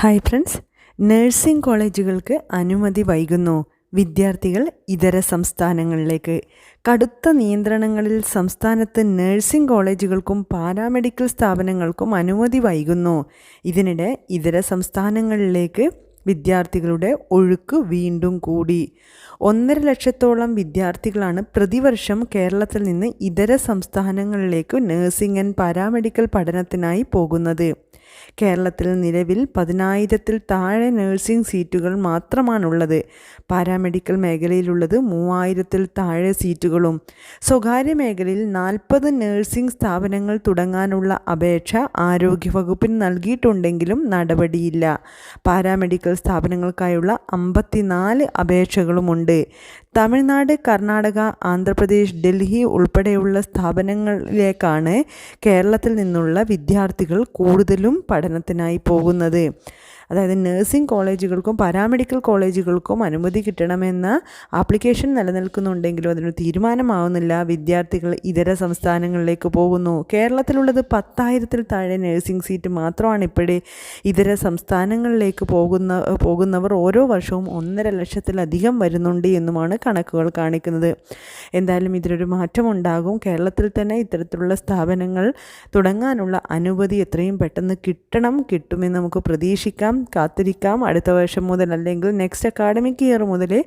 Hi friends. Nursing കോളേജുകൾക്ക് അനുമതി വൈകുന്നു. വിദ്യാർത്ഥികൾ ഇതര സംസ്ഥാനങ്ങളിലേക്ക്. കടുത്ത നിയന്ത്രണങ്ങളിൽ സംസ്ഥാനത്ത് നഴ്സിംഗ് കോളേജുകൾക്കും പാരാമെഡിക്കൽ സ്ഥാപനങ്ങൾക്കും അനുമതി വൈകുന്നു. ഇതിനിടെ ഇതര സംസ്ഥാനങ്ങളിലേക്ക് വിദ്യാർത്ഥികളുടെ ഒഴുക്ക് വീണ്ടും കൂടി. ഒന്നര ലക്ഷത്തോളം വിദ്യാർത്ഥികളാണ് പ്രതിവർഷം കേരളത്തിൽ നിന്ന് ഇതര സംസ്ഥാനങ്ങളിലേക്ക് നഴ്സിംഗ് ആൻഡ് പാരാമെഡിക്കൽ പഠനത്തിനായി പോകുന്നത്. കേരളത്തിൽ നിലവിൽ പതിനായിരത്തിൽ താഴെ നഴ്സിംഗ് സീറ്റുകൾ മാത്രമാണുള്ളത്. പാരാമെഡിക്കൽ മേഖലയിലുള്ളത് മൂവായിരത്തിൽ താഴെ സീറ്റുകളും. സ്വകാര്യ മേഖലയിൽ നാൽപ്പത് നഴ്സിംഗ് സ്ഥാപനങ്ങൾ തുടങ്ങാനുള്ള അപേക്ഷ ആരോഗ്യവകുപ്പിന് നൽകിയിട്ടുണ്ടെങ്കിലും നടപടിയില്ല. പാരാമെഡിക്കൽ സ്ഥാപനങ്ങൾക്കായുള്ള അമ്പത്തിനാല് അപേക്ഷകളുമുണ്ട്. തമിഴ്നാട് കർണാടക ആന്ധ്രാപ്രദേശ് ഡൽഹി ഉൾപ്പെടെയുള്ള സ്ഥാപനങ്ങളിലേക്കാണ് കേരളത്തിൽ നിന്നുള്ള വിദ്യാർത്ഥികൾ കൂടുതലും പഠനത്തിനായി പോകുന്നത്. അതായത് നഴ്സിംഗ് കോളേജുകൾക്കും പാരാമെഡിക്കൽ കോളേജുകൾക്കും അനുമതി കിട്ടണമെന്ന ആപ്ലിക്കേഷൻ നിലനിൽക്കുന്നുണ്ടെങ്കിലും അതിനൊരു തീരുമാനമാവുന്നില്ല. വിദ്യാർത്ഥികൾ ഇതര സംസ്ഥാനങ്ങളിലേക്ക് പോകുന്നു. കേരളത്തിലുള്ളത് പത്തായിരത്തിൽ താഴെ നഴ്സിംഗ് സീറ്റ് മാത്രമാണ് ഇപ്പോഴേ ഇതര സംസ്ഥാനങ്ങളിലേക്ക് പോകുന്ന പോകുന്നവർ ഓരോ വർഷവും ഒന്നര ലക്ഷത്തിലധികം വരുന്നുണ്ട് എന്നുമാണ് കണക്കുകൾ കാണിക്കുന്നത്. എന്തായാലും ഇതിലൊരു മാറ്റമുണ്ടാകും. കേരളത്തിൽ തന്നെ ഇത്തരത്തിലുള്ള സ്ഥാപനങ്ങൾ തുടങ്ങാനുള്ള അനുമതി എത്രയും പെട്ടെന്ന് കിട്ടണം കിട്ടുമെന്ന് നമുക്ക് പ്രതീക്ഷിക്കാം. കാത്തിരിക്കാം. അടുത്ത വർഷം മുതൽ അല്ലെങ്കിൽ നെക്സ്റ്റ് അക്കാഡമിക് ഇയർ മുതൽ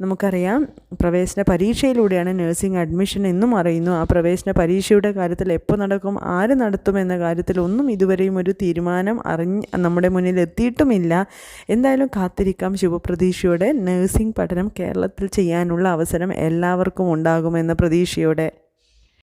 നമുക്കറിയാം പ്രവേശന പരീക്ഷയിലൂടെയാണ് നഴ്സിംഗ് അഡ്മിഷൻ എന്നും അറിയുന്നു. ആ പ്രവേശന പരീക്ഷയുടെ കാര്യത്തിൽ എപ്പോൾ നടക്കും ആര് നടത്തും എന്ന കാര്യത്തിൽ ഒന്നും ഇതുവരെയും ഒരു തീരുമാനം അറിഞ്ഞ് നമ്മുടെ മുന്നിൽ എത്തിയിട്ടുമില്ല. എന്തായാലും കാത്തിരിക്കാം. ശുഭപ്രതീക്ഷയോടെ നഴ്സിംഗ് പഠനം കേരളത്തിൽ ചെയ്യാനുള്ള അവസരം എല്ലാവർക്കും ഉണ്ടാകുമെന്ന പ്രതീക്ഷയോടെ.